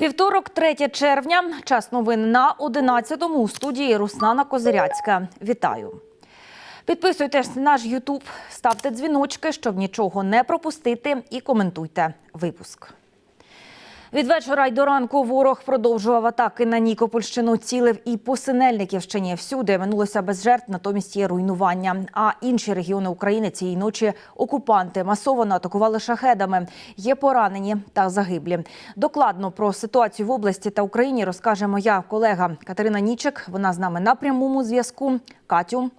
Вівторок, 3 червня. Час новин на 11-му у студії Руслана Козиряцька. Вітаю. Підписуйтесь на наш Ютуб, ставте дзвіночки, щоб нічого не пропустити, і коментуйте випуск. Від вечора й до ранку ворог продовжував атаки на Нікопольщину, цілив і по Синельниківщині. Всюди минулося без жертв, натомість є руйнування. А інші регіони України цієї ночі окупанти масово атакували шахедами. Є поранені та загиблі. Докладно про ситуацію в області та Україні розкаже моя колега Катерина Нічик. Вона з нами на прямому зв'язку. Катю.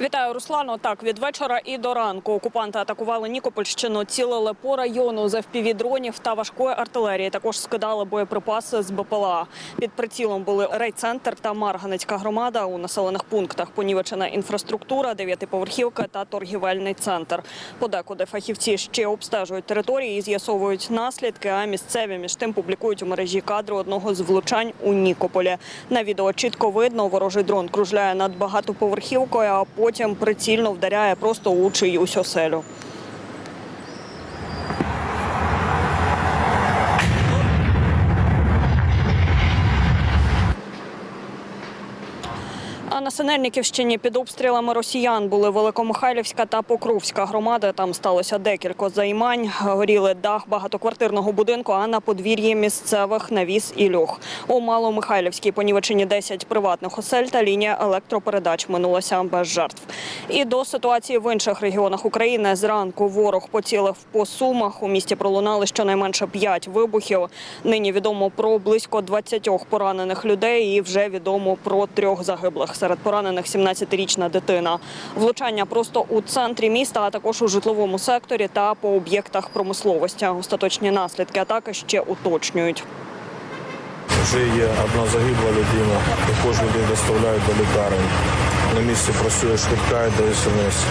Вітаю, Руслано. Так, від вечора і до ранку окупанти атакували Нікопольщину, цілили по району за дронів та важкої артилерії. Також скидали боєприпаси з БПЛА. Під прицілом були райцентр та Марганецька громада. У населених пунктах понівечена інфраструктура, дев'ятиповерхівка та торгівельний центр. Подекуди фахівці ще обстежують території і з'ясовують наслідки. А місцеві між тим публікують у мережі кадри одного з влучань у Нікополі. На відео чітко видно, ворожий дрон кружляє над багатоповерхівкою, а потім прицільно вдаряє просто у чиюсь оселю. На Синельниківщині під обстрілами росіян були Великомихайлівська та Покровська громади. Там сталося декілька займань. Горіли дах багатоквартирного будинку, а на подвір'ї місцевих навіс і льох. У Маломихайлівській понівечені 10 приватних осель та лінія електропередач минулася без жертв. І до ситуації в інших регіонах України зранку ворог поцілив по сумах. У місті пролунали щонайменше 5 вибухів. Нині відомо про близько 20 поранених людей і вже відомо про трьох загиблих. Серед поранених 17-річна дитина. Влучання просто у центрі міста, а також у житловому секторі та по об'єктах промисловості. Остаточні наслідки атаки ще уточнюють. Вже є одна загибла людина, також людей доставляють до лікарень. На місці працює швидка і ДСНС.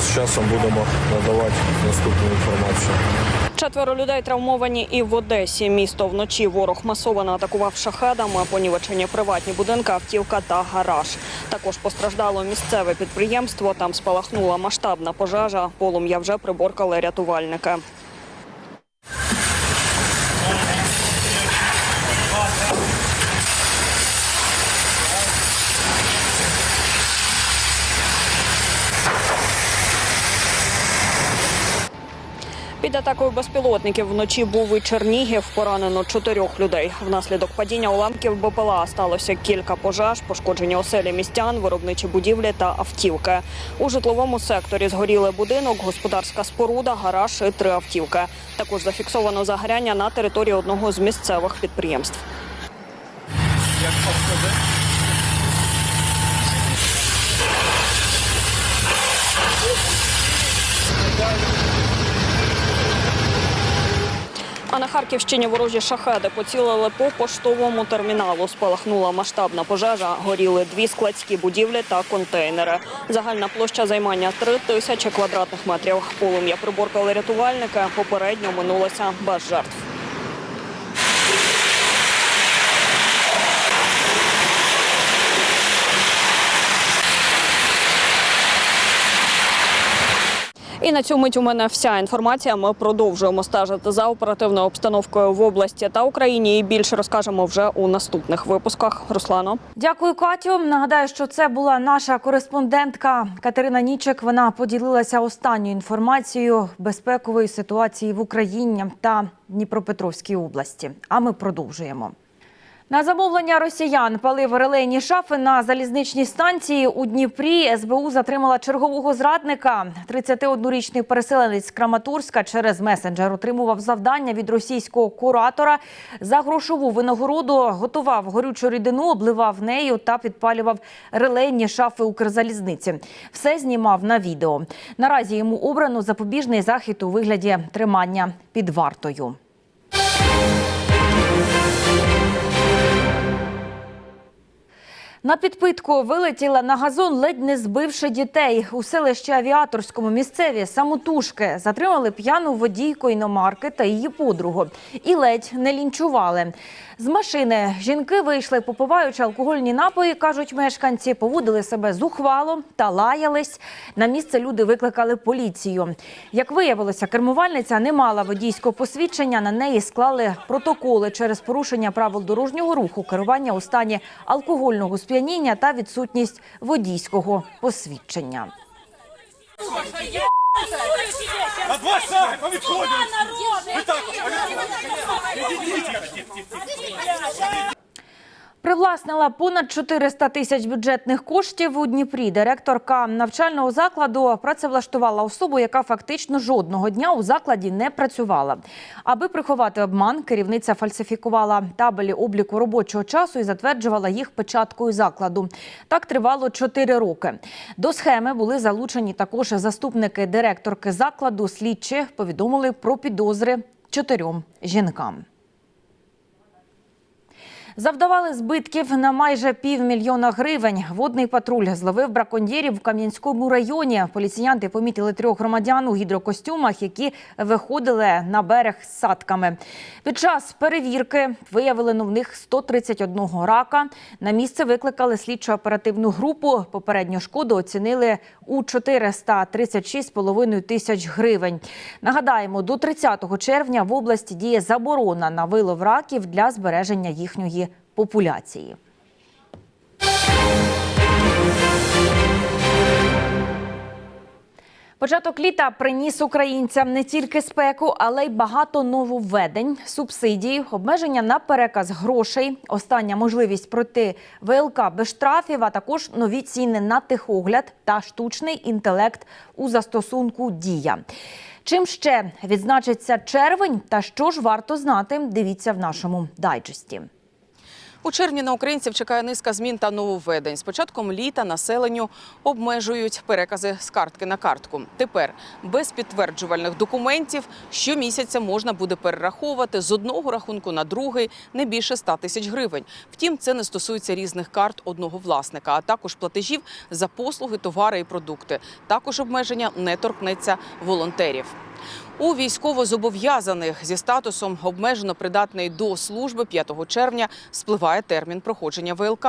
З часом будемо надавати наступну інформацію. Четверо людей травмовані і в Одесі. Місто вночі ворог масово атакував шахедами, понівечені приватні будинки, автівка та гараж. Також постраждало місцеве підприємство. Там спалахнула масштабна пожежа. Полум'я вже приборкали рятувальники. Під атакою безпілотників вночі був і Чернігів. Поранено чотирьох людей. Внаслідок падіння уламків БПЛА сталося кілька пожеж, пошкоджені оселі містян, виробничі будівлі та автівки. У житловому секторі згоріли будинок, господарська споруда, гараж і три автівки. Також зафіксовано загоряння на території одного з місцевих підприємств. На Харківщині ворожі шахеди поцілили по поштовому терміналу. Спалахнула масштабна пожежа. Горіли дві складські будівлі та контейнери. Загальна площа займання три тисячі квадратних метрів. Полум'я приборкали рятувальники. Попередньо минулося без жертв. І на цю мить у мене вся інформація. Ми продовжуємо стежити за оперативною обстановкою в області та Україні. І більше розкажемо вже у наступних випусках. Руслано. Дякую, Катю. Нагадаю, що це була наша кореспондентка Катерина Нічик. Вона поділилася останньою інформацією безпекової ситуації в Україні та Дніпропетровській області. А ми продовжуємо. На замовлення росіян палив релейні шафи на залізничній станції у Дніпрі. СБУ затримала чергового зрадника. 31-річний переселенець з Краматорська через месенджер отримував завдання від російського куратора за грошову винагороду. Готував горючу рідину, обливав нею та підпалював релейні шафи Укрзалізниці. Все знімав на відео. Наразі йому обрано запобіжний захід у вигляді тримання під вартою. На підпитку вилетіла на газон, ледь не збивши дітей. У селищі Авіаторському місцеві самотужки затримали п'яну водійку іномарки та її подругу. І ледь не лінчували. З машини жінки вийшли, попиваючи алкогольні напої, кажуть мешканці, поводили себе зухвало та лаялись. На місце люди викликали поліцію. Як виявилося, кермувальниця не мала водійського посвідчення. На неї склали протоколи через порушення правил дорожнього руху, керування у стані алкогольного сп'яніння та відсутність водійського посвідчення. Так Привласнила понад 400 тисяч бюджетних коштів у Дніпрі. Директорка навчального закладу працевлаштувала особу, яка фактично жодного дня у закладі не працювала. Аби приховати обман, керівниця фальсифікувала табелі обліку робочого часу і затверджувала їх печаткою закладу. Так тривало 4 роки. До схеми були залучені також заступники директорки закладу. Слідчі повідомили про підозри чотирьом жінкам. Завдавали збитків на майже півмільйона гривень. Водний патруль зловив браконьєрів в Кам'янському районі. Поліціянти помітили трьох громадян у гідрокостюмах, які виходили на берег з садками. Під час перевірки виявили в них 131 рака. На місце викликали слідчо-оперативну групу. Попередню шкоду оцінили у 436,5 тисяч гривень. Нагадаємо, до 30 червня в області діє заборона на вилов раків для збереження їхньої популяції. Початок літа приніс українцям не тільки спеку, але й багато нововведень, субсидії, обмеження на переказ грошей, остання можливість пройти ВЛК без штрафів, а також нові ціни на тихогляд та штучний інтелект у застосунку Дія. Чим ще відзначиться червень та що ж варто знати? Дивіться в нашому дайджесті. У червні на українців чекає низка змін та нововведень. З початком літа населенню обмежують перекази з картки на картку. Тепер без підтверджувальних документів щомісяця можна буде перераховувати з одного рахунку на другий не більше 100 тисяч гривень. Втім, це не стосується різних карт одного власника, а також платежів за послуги, товари і продукти. Також обмеження не торкнеться волонтерів. У військовозобов'язаних зі статусом обмежено придатний до служби 5 червня спливає термін проходження ВЛК.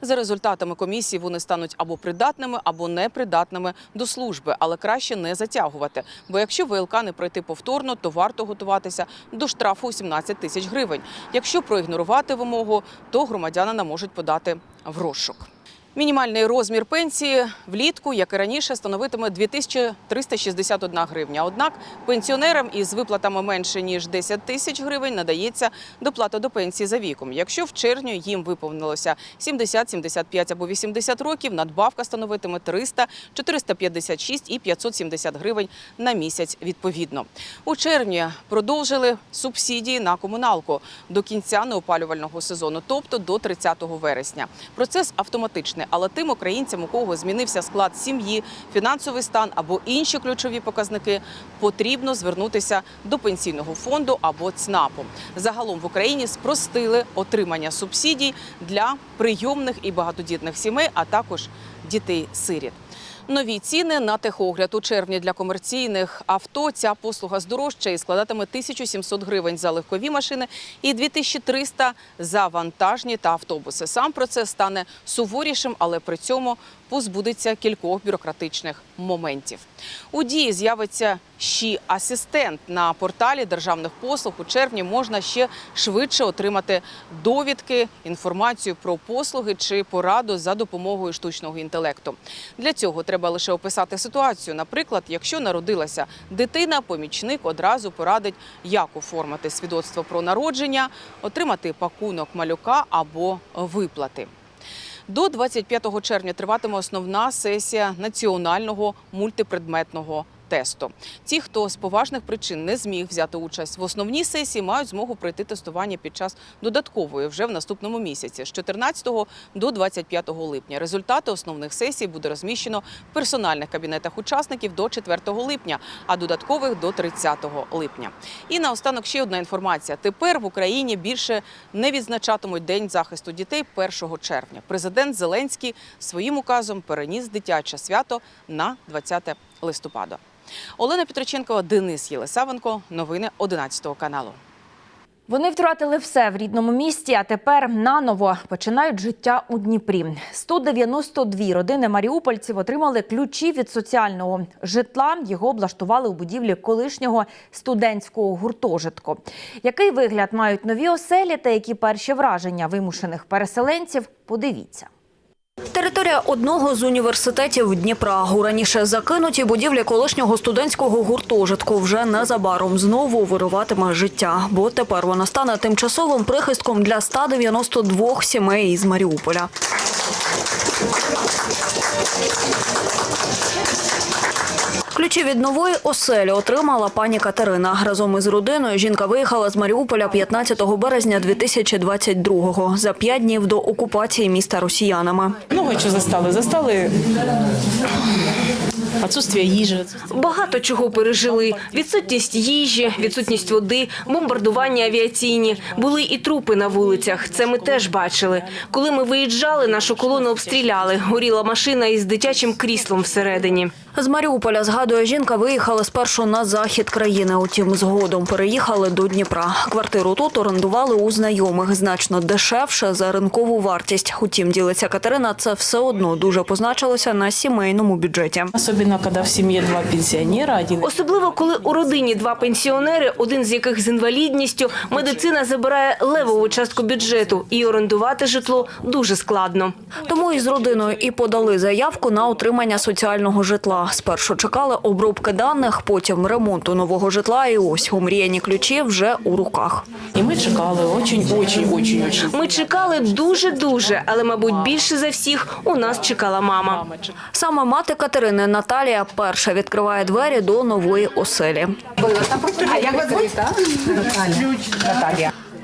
За результатами комісії вони стануть або придатними, або непридатними до служби, але краще не затягувати. Бо якщо ВЛК не пройти повторно, то варто готуватися до штрафу у 17 тисяч гривень. Якщо проігнорувати вимогу, то громадянина можуть подати в розшук. Мінімальний розмір пенсії влітку, як і раніше, становитиме 2361 гривня. Однак пенсіонерам із виплатами менше ніж 10 тисяч гривень надається доплата до пенсії за віком. Якщо в червні їм виповнилося 70, 75 або 80 років, надбавка становитиме 300, 456 і 570 гривень на місяць відповідно. У червні продовжили субсидії на комуналку до кінця неопалювального сезону, тобто до 30 вересня. Процес автоматичний, але тим українцям, у кого змінився склад сім'ї, фінансовий стан або інші ключові показники, потрібно звернутися до пенсійного фонду або ЦНАПу. Загалом в Україні спростили отримання субсидій для прийомних і багатодітних сімей, а також дітей-сиріт. Нові ціни на техогляд у червні для комерційних авто. Ця послуга здорожчає і складатиме 1700 гривень за легкові машини і 2300 за вантажні та автобуси. Сам процес стане суворішим, але при цьому позбудеться кількох бюрократичних моментів. У дії з'явиться ще асистент на порталі державних послуг. У червні можна ще швидше отримати довідки, інформацію про послуги чи пораду за допомогою штучного інтелекту. Для цього треба лише описати ситуацію. Наприклад, якщо народилася дитина, помічник одразу порадить, як оформити свідоцтво про народження, отримати пакунок малюка або виплати. До 25 червня триватиме основна сесія національного мультипредметного тесту. Ті, хто з поважних причин не зміг взяти участь в основній сесії, мають змогу пройти тестування під час додаткової вже в наступному місяці з 14 до 25 липня. Результати основних сесій буде розміщено в персональних кабінетах учасників до 4 липня, а додаткових до 30 липня. І наостанок ще одна інформація. Тепер в Україні більше не відзначатимуть День захисту дітей 1 червня. Президент Зеленський своїм указом переніс дитяче свято на 20 листопада. Олена Петриченкова, Денис Єлисавенко. Новини 11 каналу. Вони втратили все в рідному місті, а тепер наново починають життя у Дніпрі. 192 родини маріупольців отримали ключі від соціального житла. Його облаштували у будівлі колишнього студентського гуртожитку. Який вигляд мають нові оселі та які перші враження вимушених переселенців? Подивіться. Територія одного з університетів Дніпра. Раніше закинуті будівлі колишнього студентського гуртожитку вже незабаром знову вируватиме життя, бо тепер вона стане тимчасовим прихистком для 192 сімей із Маріуполя. Ключі від нової оселі отримала пані Катерина. Разом із родиною жінка виїхала з Маріуполя 15 березня 2022-го, за п'ять днів до окупації міста росіянами. Много чого застали. Застали отсутствие їжі. Багато чого пережили: відсутність їжі, відсутність води, бомбардування авіаційні. Були і трупи на вулицях. Це ми теж бачили. Коли ми виїжджали, нашу колону обстріляли. Горіла машина із дитячим кріслом всередині. З Маріуполя, згадує жінка, виїхала спершу на захід країни, утім згодом переїхали до Дніпра. Квартиру тут орендували у знайомих значно дешевше за ринкову вартість. Утім, ділиться Катерина, це все одно дуже позначилося на сімейному бюджеті. Особливо, коли в сім'ї два пенсіонера, один Особливо, коли у родині два пенсіонери, один з яких з інвалідністю, медицина забирає левову частку бюджету, і орендувати житло дуже складно. Тому із родиною і подали заявку на отримання соціального житла. Спершу чекали обробки даних, потім ремонту нового житла. І ось омріяні ключі вже у руках. І ми чекали очень, очень, очень, очень. Ми чекали дуже дуже, але мабуть більше за всіх у нас чекала мама. Саме мати Катерини Наталія перша відкриває двері до нової оселі.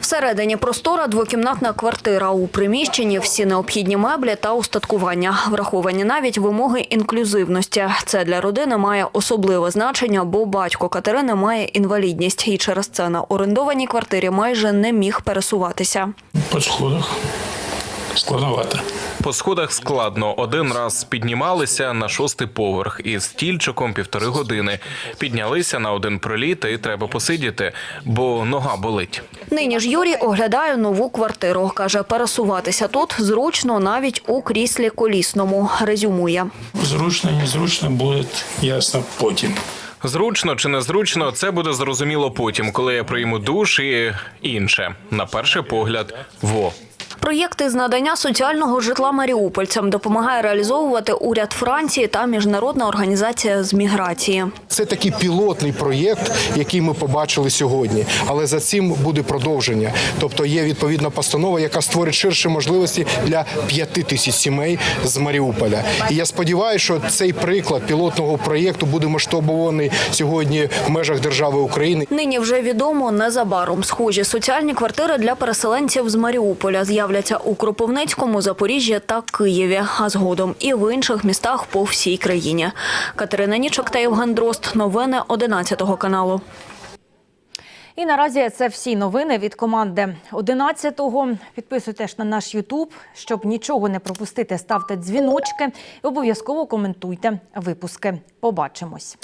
Всередині простора двокімнатна квартира. У приміщенні всі необхідні меблі та устаткування. Враховані навіть вимоги інклюзивності. Це для родини має особливе значення, бо батько Катерини має інвалідність і через це на орендованій квартирі майже не міг пересуватися. По сходах складновато. По сходах складно. Один раз піднімалися на шостий поверх із стільчиком півтори години. Піднялися на один проліт і треба посидіти, бо нога болить. Нині ж Юрій оглядає нову квартиру. Каже, пересуватися тут зручно навіть у кріслі колісному. Резюмує. Зручно, незручно буде ясно потім. Зручно чи незручно, це буде зрозуміло потім, коли я прийму душ і інше. На перший погляд, во. Проєкти з надання соціального житла маріупольцям допомагає реалізовувати уряд Франції та міжнародна організація з міграції. Це такий пілотний проєкт, який ми побачили сьогодні. Але за цим буде продовження. Тобто є відповідна постанова, яка створить ширші можливості для п'яти тисяч сімей з Маріуполя. І я сподіваюся, що цей приклад пілотного проєкту буде масштабований сьогодні в межах держави України. Нині вже відомо незабаром схожі соціальні квартири для переселенців з Маріуполя з'являться у Кропивницькому, Запоріжжі та Києві, а згодом і в інших містах по всій країні. Катерина Нічок та Євген Дрозд. Новини 11 каналу. І наразі це всі новини від команди 11-го. Підписуйтесь на наш Ютуб, щоб нічого не пропустити. Ставте дзвіночки і обов'язково коментуйте випуски. Побачимось.